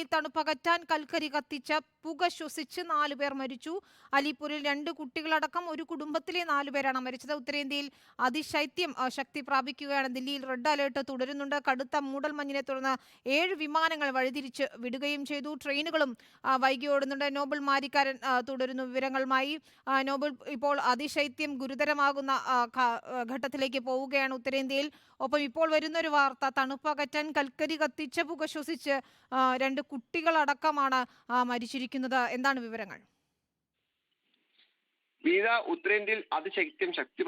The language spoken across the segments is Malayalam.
ഈ തണുപ്പകറ്റാൻ കൽക്കരി കത്തിച്ച പുക ശ്വസിച്ച് നാലുപേർ മരിച്ചു. അലിപ്പൂരിൽ രണ്ട് കുട്ടികളടക്കം ഒരു കുടുംബത്തിലെ നാലുപേരാണ് മരിച്ചത്. ഉത്തരേന്ത്യയിൽ അതിശൈത്യം ശക്തി പ്രാപിക്കുകയാണ്. ദില്ലിയിൽ റെഡ് അലേർട്ട് തുടരുന്നുണ്ട്. കടുത്ത മൂടൽമഞ്ഞിനെ തുടർന്ന് ഏഴ് വിമാനങ്ങൾ വഴിതിരിച്ച് വിടുകയും ചെയ്തു. ട്രെയിനുകളും വൈകി ഓടുന്നുണ്ട്. നോബൽ മാരിക്കാരൻ തുടരുന്നു വിവരങ്ങളുമായി. നോബൽ ഇപ്പോൾ അതിശൈത്യം ഗുരുതരമാകുന്ന ഘട്ടത്തിലേക്ക് പോവുകയാണ് ഉത്തരേന്ത്യയിൽ. ഒപ്പം ഇപ്പോൾ വരുന്നൊരു വാർത്ത തണുപ്പകറ്റാൻ കൽക്കരി കത്തിച്ച പുക ശ്വസിച്ച് രണ്ട് കുട്ടികളടക്കമാണ് മരിച്ചിരിക്കുന്നത്. എന്താണ് വിവരങ്ങൾ? വീര ഉത്തരേന്ത്യയിൽ അതിശൈത്യം ശക്തി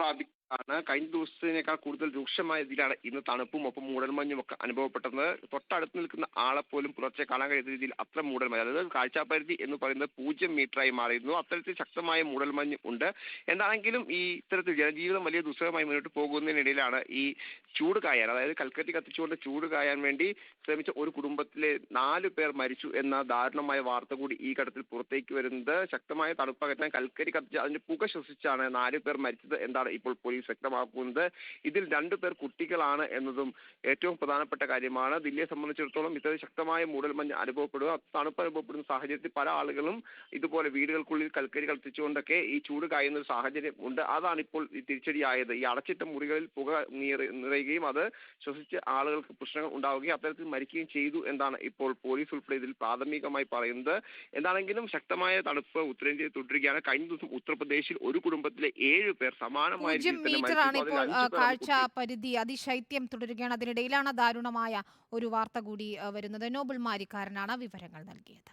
പ്രാപിക്കുകയാണ് കഴിഞ്ഞ ദിവസത്തിനേക്കാൾ കൂടുതൽ രൂക്ഷമായ രീതിയിലാണ് ഇന്ന് തണുപ്പും ഒപ്പം മൂടൽമഞ്ഞും ഒക്കെ അനുഭവപ്പെട്ടത്. തൊട്ടടുത്ത് നിൽക്കുന്ന ആളെ പോലും പുലർച്ചെ കാണാൻ കഴിയുന്ന രീതിയിൽ അത്ര മൂടൽമഞ്ഞ് അതായത് കാഴ്ചാപരിധി എന്ന് പറയുന്നത് പൂജ്യം മീറ്ററായി മാറിയിരുന്നു. അത്തരത്തിൽ ശക്തമായ മൂടൽമഞ്ഞ് ഉണ്ട്. എന്താണെങ്കിലും ഈ ഇത്തരത്തിൽ ജനജീവിതം വലിയ ദുസ്സഹമായി മുന്നോട്ട് പോകുന്നതിനിടയിലാണ് ഈ ചൂട് കായാൻ അതായത് കൽക്കറ്റി കത്തിച്ചുകൊണ്ട് ചൂട് കായാൻ വേണ്ടി ശ്രമിച്ച ഒരു കുടുംബത്തിലെ നാല് പേർ മരിച്ചു എന്ന ദാരുണമായ വാർത്ത കൂടി ഈ ഘട്ടത്തിൽ പുറത്തേക്ക് വരുന്നത്. ശക്തമായ തണുപ്പകറ്റാൻ കൽക്കരി കത്തിച്ച് അതിന്റെ പുക ശ്വസിച്ചാണ് നാല് പേർ മരിച്ചത് എന്താണ് ഇപ്പോൾ പോലീസ് വ്യക്തമാക്കുന്നത് ഇതിൽ രണ്ടു പേർ കുട്ടികളാണ് എന്നതും ഏറ്റവും പ്രധാനപ്പെട്ട കാര്യമാണ്. ദില്ലിയെ സംബന്ധിച്ചിടത്തോളം ഇത്തരം ശക്തമായ മൂടൽമഞ്ഞ് അനുഭവപ്പെടുക തണുപ്പ് അനുഭവപ്പെടുന്ന സാഹചര്യത്തിൽ പല ആളുകളും ഇതുപോലെ വീടുകൾക്കുള്ളിൽ കൽക്കരി കളിച്ചുകൊണ്ടൊക്കെ ഈ ചൂട് കായുന്ന ഒരു സാഹചര്യം ഉണ്ട്. അതാണ് ഇപ്പോൾ തിരിച്ചടിയായത്. ഈ അടച്ചിട്ട മുറികളിൽ പുക നിറ- നിറയുകയും അത് ശ്വസിച്ച് ആളുകൾക്ക് പ്രശ്നങ്ങൾ ഉണ്ടാവുകയും അത്തരത്തിൽ മരിക്കുകയും ചെയ്തു എന്നാണ് ഇപ്പോൾ പോലീസ് ഉൾപ്പെടെ ഇതിൽ പ്രാഥമികമായി പറയുന്നത്. എന്താണെങ്കിലും ശക്തമായ തണുപ്പ് ഉത്തരേന്ത്യയിൽ തുടരുകയാണ്. കഴിഞ്ഞ ദിവസം ഉത്തർപ്രദേശിൽ ഒരു കുടുംബത്തിലെ ഏഴ് പേർ സമാനമായ ആണ് ഇപ്പോൾ കാഴ്ച പരിധി അതിശൈത്യം തുടരുകയാണ്. അതിനിടയിലാണ് ദാരുണമായ ഒരു വാർത്ത കൂടി വരുന്നത്. നോബിൾ മാരിക്കാരനാണ് വിവരങ്ങൾ നൽകിയത്.